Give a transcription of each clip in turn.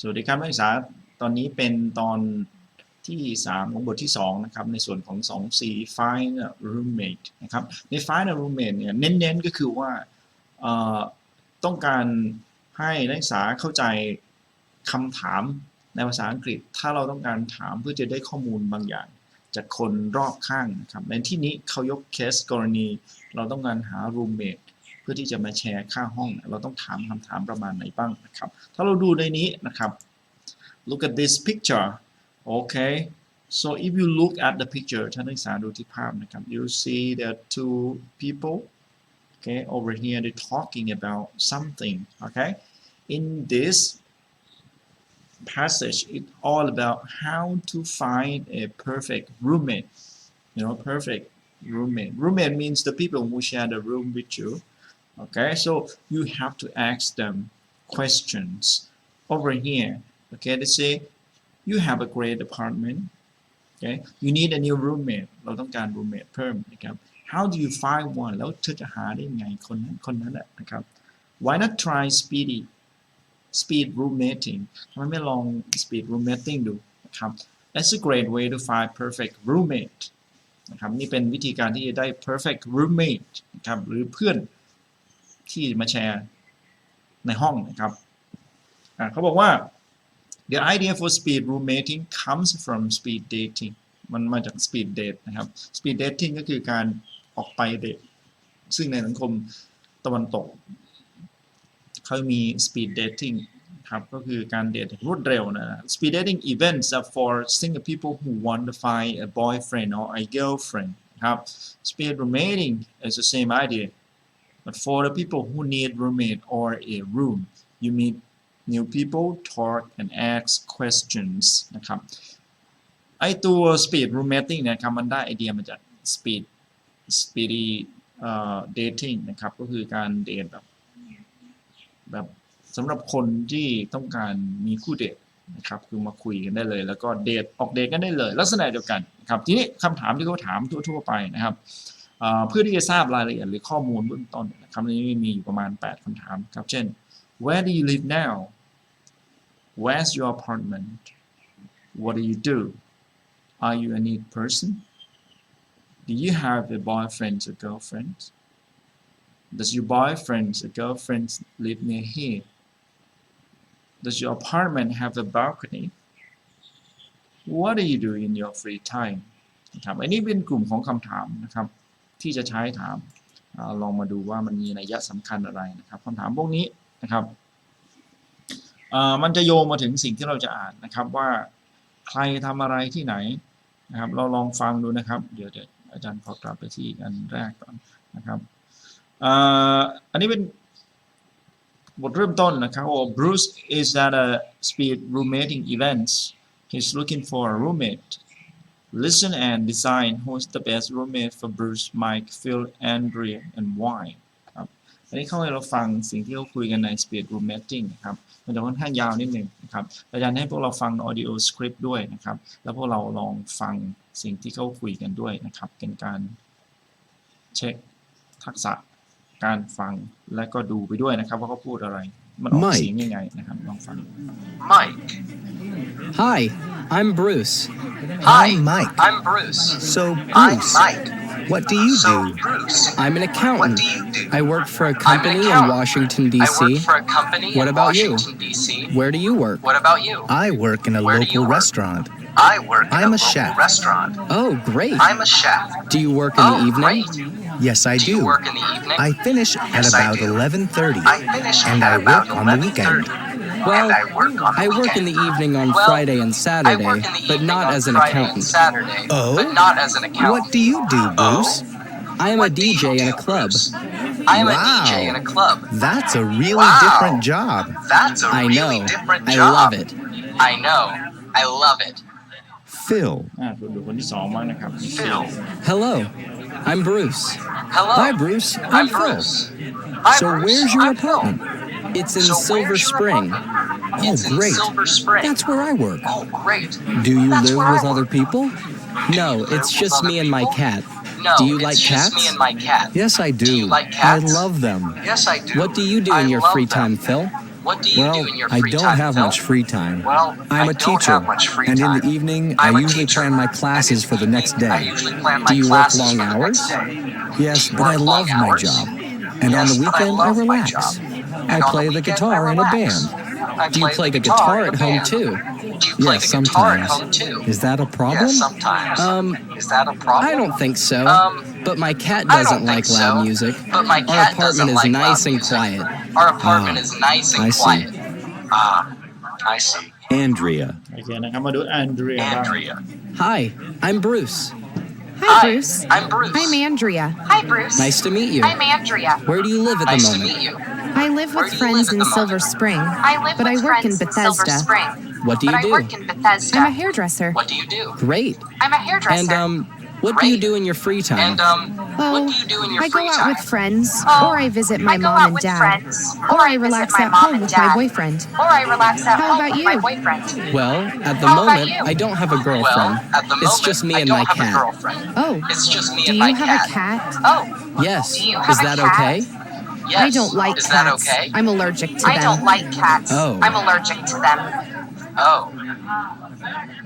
สวัสดีครับนักศึกษาตอนนี้เป็นตอนที่ 3 ของบทที่2นะครับในส่วนของ2 C find a roommate นะครับใน find a roommate เนี่ยเน้นๆก็คือว่าต้องการให้นักศึกษาเข้าใจคำถามในภาษาอังกฤษถ้าเราต้องการถามเพื่อจะได้ข้อมูลบางอย่างจากคนรอบข้างนะครับในที่นี้เขายกเคส กรณี เราต้องการหา roommate พื่อที่จะมาแชร์ค่าห้อง look at this picture okay so if you look at the picture ท่านนักศึกษาดูที่ภาพนะครับ you see there are two people okay over here they're talking about something okay in this passage it's all about how to find a perfect roommate you know perfect roommate roommate means the people who share the room with you okay so you have to ask them questions over here okay they say you have a great apartment okay you need a new roommate roommate how do you find one why not try speedy speed roommating ทำไมไม่ลอง speed roommating ดูนะครับ that's a great way to find perfect roommate นะครับนี่เป็นวิธีการที่จะได้ perfect roommate นะครับหรือเพื่อนที่มาแชร์ในห้องนะครับ เขาบอกว่า the idea for speed roommating comes from speed dating มันมาจาก speed date นะครับ speed dating ก็คือการออกไปเดท ซึ่งในสังคมตะวันตก เขามี speed dating ครับ ก็คือการเดทรวดเร็วนะ speed dating events are for single people who want to find a boyfriend or a girlfriend ครับ speed roommating is the same idea But for the people who need roommate or a room, you meet new people, talk and ask questions นะครับไอตัว speed roommating e เนี่ยครับมันได้ไอเดียมาจาก speed speedy dating นะครับก็คือการเดทแบบแบบสำหรับคนที่ต้องการมีคู่เดทนะครับ คือมาคุยกันได้เลยแล้วก็เดทออกเดทกันได้เลย ลักษณะเดียวกันครับ ทีนี้คำถามที่เขาถามทั่วๆไปนะครับ เพื่อที่จะทราบรายละเอียดหรือข้อมูลเบื้องต้นคำนี้มีอยู่ประมาณ 8 คำถาม ครับเช่น where do you live now where's your apartment what do you do are you a neat person do you have a boyfriend or girlfriend does your boyfriend or girlfriend live near here does your apartment have a balcony what do you do in your free time คำครับอันนี้เป็นกลุ่มของคำถามนะครับที่จะใช้ถามลองมาดูว่ามันมีนัยยะสำคัญอะไรนะครับคำถามพวกนี้นะครับ มันจะโยงมาถึงสิ่งที่เราจะอ่านนะครับว่าใครทำอะไรที่ไหนนะครับ เราลองฟังดูนะครับ เดี๋ยวอาจารย์ขอกลับไปที่อันแรกก่อนนะครับอันนี้เป็นบทเริ่มต้นนะครับว่า Bruce is at a speed roommating events he's looking for a roommate Listen and Design Who's the best roommate for Bruce Mike Phil Andrea and why ครับอันนี้เข้าห้เราฟังสิ่งที่เขาคุยกันใน Speed Room Meeting นะครับ มันจะค่อนข้างยาวนิดหนึ่งนะครับอาจารย์ให้พวกเราฟัง audio script ด้วยนะครับ แล้วพวกเราลองฟังสิ่งที่เขาคุยกันด้วยนะครับ เป็นการเช็ค ทักษะการฟังและก็ดูไปด้วยนะครับว่าเขาพูดอะไร Mike Hi, I'm Bruce. Hi, Mike. I'm Bruce. So, I'm Bruce, Mike. what do you do? I'm an what accountant. do you do? I work for a I'm an company in accountant. Washington, I work D.C. for a company What in about you? Washington, D.C. Where do you work? What about you? I work in a Where local work? restaurant. I work. I'm a, a chef. Restaurant. Oh, great. I'm a chef. Do you work in oh, the evening? Great. Yes, I do. do. You work in the evening? I finish yes, at about 11:30, and I work on the weekend. Well, I, work, I work in the evening on well, Friday and Saturday, but not as an accountant. Saturday, oh, not as an accountant. What do you do, oh? Bruce? Oh. I am what a DJ in a club. Bruce? I am wow. a DJ in a club. That's a really wow. different job. That's a I really know. different job. I love it. I know. I love it. Phil. Ah, Phil. Hello. I'm Bruce. Hello. Hi, Bruce. I'm, I'm Phil. Bruce. so Bruce. where's your I'm apartment? Phil. It's in so oh, Silver Spring. Oh, it's great. That's where I work. Oh, great. Do you That's live with other people? No, it's just me and my cat. No, do you like cats? Cat. Yes, I do. do like cats? I love them. Yes, I do. What do you do I in your free them. time, Phil? What do you well, do in your free I don't time, have much free time. Well, I'm I am a teacher, and in the evening, I'm I usually teacher. plan my classes for the next day. Do you work long hours? Yes, but I love my job. And yes, on the weekend, I, I relax. I play the guitar in a band. Do you play the guitar at home too? Do you play yeah, the sometimes. guitar at home too? Is that a problem? Yeah, sometimes. Um, is that a problem? I don't think so. Um, but my cat doesn't like so, loud music. But my cat Our apartment is like nice and quiet. Our apartment ah, is nice and I quiet. See. Ah, I see. Andrea. Again, I'm gonna do Andrea. Andrea. Hi, I'm Bruce. Hi, Bruce. I'm Bruce. I'm Andrea. Hi, Bruce. Nice to meet you. I'm Andrea. Where do you live at nice the moment? Nice to meet you. I live with friends live in Silver moment? Spring. I live but with I work in Bethesda. In Silver Spring. What do you but do? I work in Bethesda. I'm a hairdresser. What do you do? Great. I'm a hairdresser. And um, what Great. do you do in your free time? And um, well, what do you do in your I free time? I go out with friends, oh, or I visit my I mom and dad, friends, or, I, I relax at home with my boyfriend. Or I relax at How home about with you? my boyfriend. Well, at the How moment, I don't have a girlfriend. Well, at the moment, it's just me and my cat. Oh, it's just me do and my cat. cat. Oh, yes. Do you have Is a that cat? okay? Yes. I don't like Is cats. That okay? I'm allergic to them. I don't like cats. Oh. I'm allergic to them.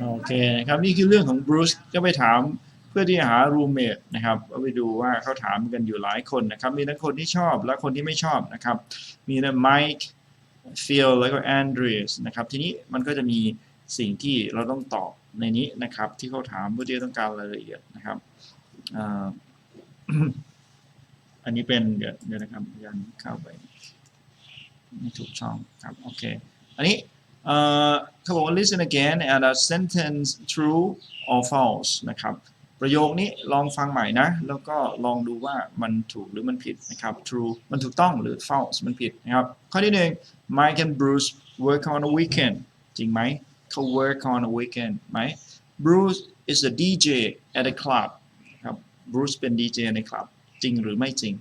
โอเคนะครับนี่คือเรื่องของบรูซก็ไปถามเพื่อที่หารูเมทนะครับเอาไปดูว่าเขาถามกันอยู่หลายคนนะครับ มีทั้งคนที่ชอบและคนที่ไม่ชอบนะครับ มีทั้งไมค์ฟิลแล้วก็แอนดรีสนะครับทีนี้มันก็จะมีสิ่งที่เราต้องตอบในนี้นะครับ ที่เขาถามเพื่อที่ต้องการรายละเอียดนะครับอันนี้เป็นเดี๋ยวนะครับยันเข้าไปไม่ถูกช่องครับโอเคอันนี้เขาบอกว่า listen again and a sentence true or false นะครับ ประโยคนี้ลองฟังใหม่นะ แล้วก็ลองดูว่ามันถูกหรือมันผิดนะครับ true มันถูกต้องหรือ false มันผิดนะครับ ข้อที่หนึ่ง Mike and Bruce work on a weekend จริงไหม เขา work on a weekend ไหม Bruce is a DJ at a club ครับ Bruce เป็น DJ ในคลับ จริงหรือไม่จริง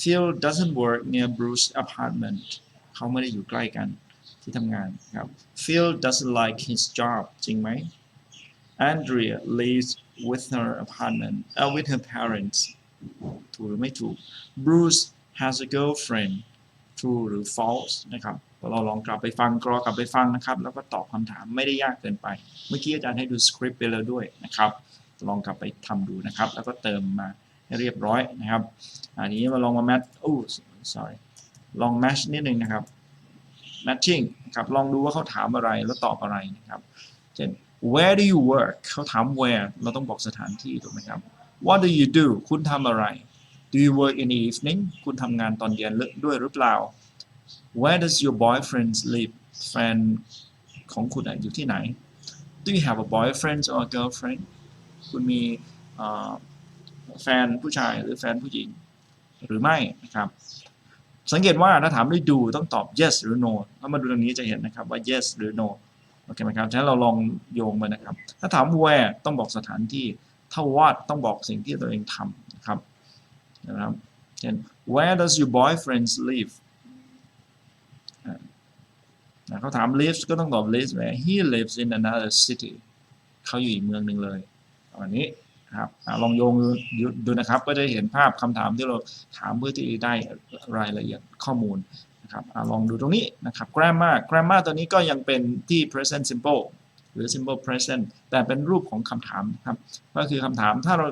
Phil doesn't work near Bruce's apartment เขาไม่ได้อยู่ใกล้กันที่ทำงาน ครับ Phil doesn't like his job จริงไหม Andrea lives with her apartment uh, with her parents ถูกหรือไม่ถูก Bruce has a girlfriend true หรือ false นะครับเราลองกลับไปฟัง กรอกลับไปฟังนะครับ แล้วก็ตอบคำถามไม่ได้ยากเกินไป เมื่อกี้อาจารย์ให้ดูสคริปต์ไปแล้วด้วยนะครับ ลองกลับไปทำดูนะครับ แล้วก็เติมมาให้เรียบร้อยนะครับ อันนี้มาลองมาแมทโอ้ sorry ลองแมชนิดนึงนะครับ matching นะครับลองดูว่าเขาถามอะไรแล้วตอบอะไรนะครับเช่น where do you work เขาถาม where เราต้องบอกสถานที่ถูกไหมครับ what do you do คุณทำอะไร do you work in the evening คุณทำงานตอนเย็นด้วยหรือเปล่า where does your boyfriend live แฟนของคุณอยู่ที่ไหน do you have a boyfriend or a girlfriend คุณมีแฟนผู้ชายหรือแฟนผู้หญิงหรือไม่นะครับสังเกตว่าถ้าถามด้วยดูต้องตอบ yes หรือ no ถ้ามาดูตรงนี้จะเห็นนะครับ ว่า yes หรือ no โอเคไหมครับฉะนั้นเราลองโยงไปนะครับ ถ้าถาม where ต้องบอกสถานที่ ถ้า what ต้องบอกสิ่งที่ตัวเองทำนะครับนะครับ เช่น where does your boyfriend live นะเขาถาม lives ก็ต้องตอบ lives หม he lives in another city เขาอยู่อีกเมืองหนึ่งเลยอันนี้ครับลองโยงดูนะครับ ก็จะเห็นภาพคำถามที่เราถามเพื่อที่ได้รายละเอียดข้อมูลนะครับลองดูตรงนี้นะครับ grammar grammar ตัวนี้ก็ยังเป็นที่ present simple หรือ simple present แต่เป็นรูปของคำถามครับก็คือคำถามถ้าเรา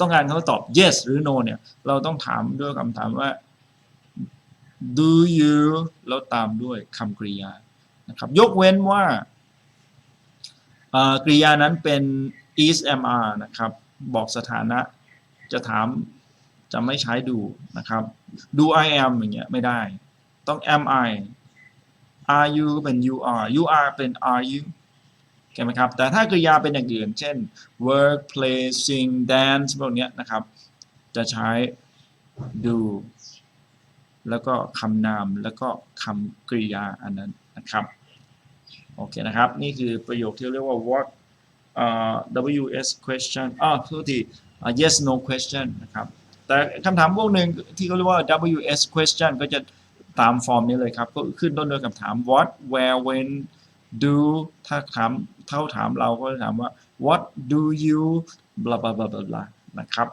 ต้องการเขาตอบ yes หรือ no เนี่ยเราต้องถามด้วยคำถามว่า do you แล้วตามด้วยคำกริยานะครับ ยกเว้นว่ากริยานั้นเป็น is am r นะครับ บอกสถานะจะถามจะไม่ใช้ดูนะครับดู I am อย่างเงี้ยไม่ได้ต้อง am I are you เป็น you are you are เป็น are you เข้าไหมครับ แต่ถ้ากริยาเป็นอย่างอื่นเช่น work play sing dance พวกเนี้ยนะครับจะใช้ do แล้วก็คำนามแล้วก็คำกริยาอันนั้นนะครับ โอเคนะครับ นี่คือประโยคที่เรียกว่า what WS question อ๋อทุกที yes no question นะครับ แต่คำถามพวกหนึ่งที่เขาเรียกว่า WS question ก็จะตามฟอร์มนี้เลยครับ ก็ขึ้นต้นด้วยคำถาม what where when do ถ้าถามเท่าถามเราก็จะถามว่า what do you บลาบลาบลาบลานะครับ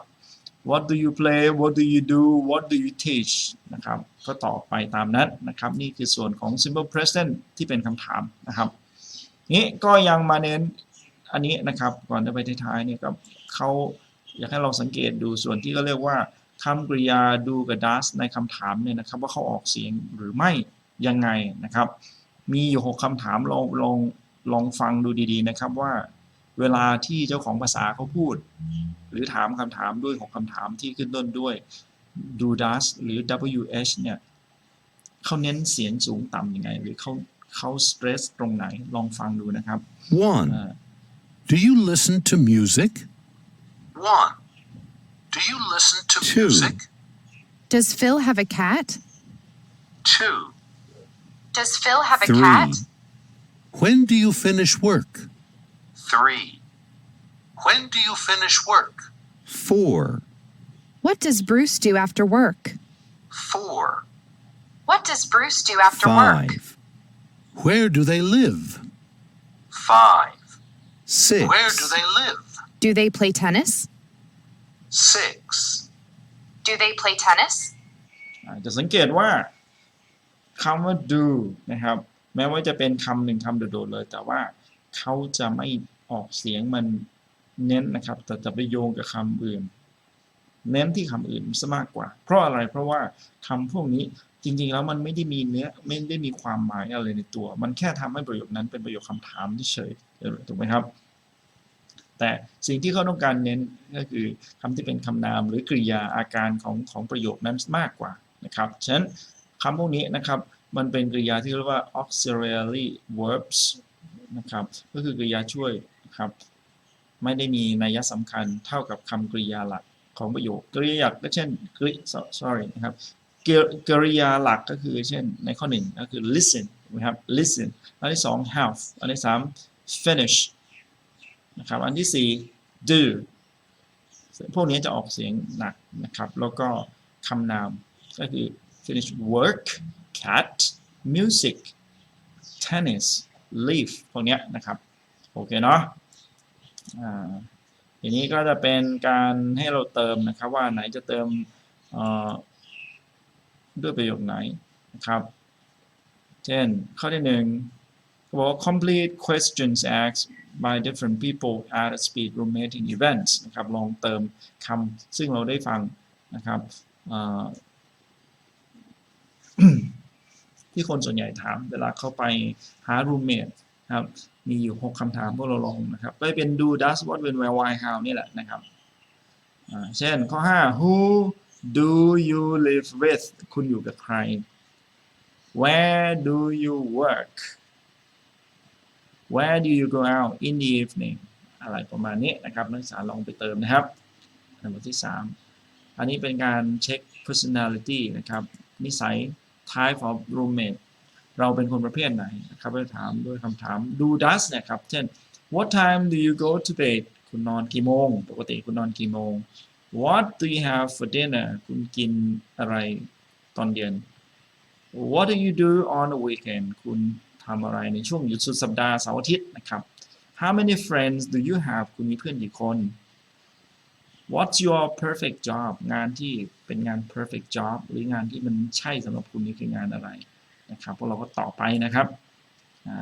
what do you play what do you do what do you teach นะครับ ก็ตอบไปตามนั้นนะครับ นี่คือส่วนของ simple present ที่เป็นคำถามนะครับ นี้ก็ยังมาเน้นอันนี้นะครับก่อนจะไปท้ายๆเนี่ยครับเขาอยากให้เราสังเกตดูส่วนที่เขาเรียกว่าคำกริยาดูกับดัสในคำถามเนี่ยนะครับ ว่าเขาออกเสียงหรือไม่ยังไงนะครับ มีอยู่หกคำถามลองลองลองฟังดูดี ๆ นะครับว่าเวลาที่เจ้าของภาษาเขาพูด หรือถามคำถามด้วยหกคำถามที่ขึ้นต้นด้วย do ดัสหรือ wh เนี่ยเขาเน้นเสียงสูงต่ำยังไงหรือเขาเขาสเตรสตรงไหนลองฟังดูนะครับ one Do you listen to music? 1. Do you listen to Two. music? Does Phil have a cat? 2. Does Phil have a cat? When do you finish work? 3. When do you finish work? 4. What does Bruce do after work? 4. What does Bruce do after work? 5. Where do they live? 5. Six. Where do they live? Do they play tennis? Six. Do they play tennis? ่จะสังเกตว่าคำว่า do นะครับ แม้ว่าจะเป็นคำหนึ่งคำโดดๆเลย แต่ว่าเขาจะไม่ออกเสียงมันเน้นนะครับ แต่จะไปโยงกับคำอื่น เน้นที่คำอื่นซะมากกว่า เพราะอะไร เพราะว่าคำพวกนี้จริงๆ แล้วมันไม่ได้มีเนื้อไม่ได้มีความหมายอะไรในตัว มันแค่ทำให้ประโยคนั้นเป็นประโยคคำถามที่เฉยถูกไหมครับ แต่สิ่งที่เขาต้องการเน้นก็คือคำที่เป็นคำนามหรือกริยาอาการของของประโยคนั้น มากกว่านะครับฉะนั้นคำพวกนี้นะครับ มันเป็นกริยาที่เรียกว่า auxiliary verbs นะครับ ก็คือกริยาช่วยนะครับ ไม่ได้มีนัยสำคัญเท่ากับคำกริยาหลักของประโยคกริยาหลักก็เช่นกริ sorry นะครับกริยาหลักก็คือ เช่น ในข้อหนึ่งก็คือ listen นะครับ listen อันที่สอง have อันที่สาม finish นะครับ อันที่สี่ do พวกนี้จะออกเสียงหนักนะครับ แล้วก็คำนาม ก็คือ finish work cat music tennis leave พวกนี้นะครับ โอเคเนาะทีนี้ก็จะเป็นการให้เราเติมนะครับว่าไหนจะเติมด้วยประโยคไหนนะครับ เช่นข้อที่หนึ่งเขาบอกว่า complete questions asked by different people at a speed roommating events นะครับลองเติมคำซึ่งเราได้ฟังนะครับที่คนส่วนใหญ่ถามเวลาเข้าไปหา roommate ครับมีอยู่ 6คำถามพวกเราลองนะครับไปเป็น do does what when where why how นี่แหละนะครับเช่นข้อ 5 who do you live with คุณอยู่กับใคร where do you work where do you go out in the evening อะไรประมาณนี้นะครับนักศึกษาลองไปเติมนะครับันบที่ 3 อันนี้เป็นการเช็ค personality นะครับ นิสัย type of roommate เราเป็นคนประเภทไหนนะครับเราถามด้วยคำถาม do does นะครับ เช่น what time do you go to bed คุณนอนกี่โมง ปกติคุณนอนกี่โมง What do you have for dinner คุณกินอะไรตอนเย็น What do you do on the weekend คุณทำอะไรในช่วงหยุดสุดสัปดาห์เสาร์อาทิตย์นะครับ How many friends do you have คุณมีเพื่อนกี่คน What's your perfect job งานที่เป็นงาน perfect job หรืองานที่มันใช่สำหรับคุณนี่คืองานอะไร นะครับพวกเราก็ต่อไปนะครับ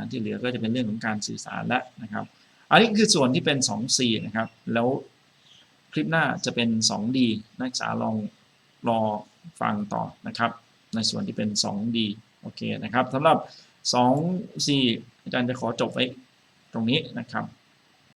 ที่เหลือก็จะเป็นเรื่องของการสื่อสารแล้วนะครับ อันนี้คือส่วนที่เป็น 2C นะครับ แล้วคลิปหน้าจะเป็น 2D นักศึกษาลองรอฟังต่อนะครับ ในส่วนที่เป็น 2D โอเคนะครับสำหรับ 2C อาจารย์จะขอจบไว้ตรงนี้นะครับ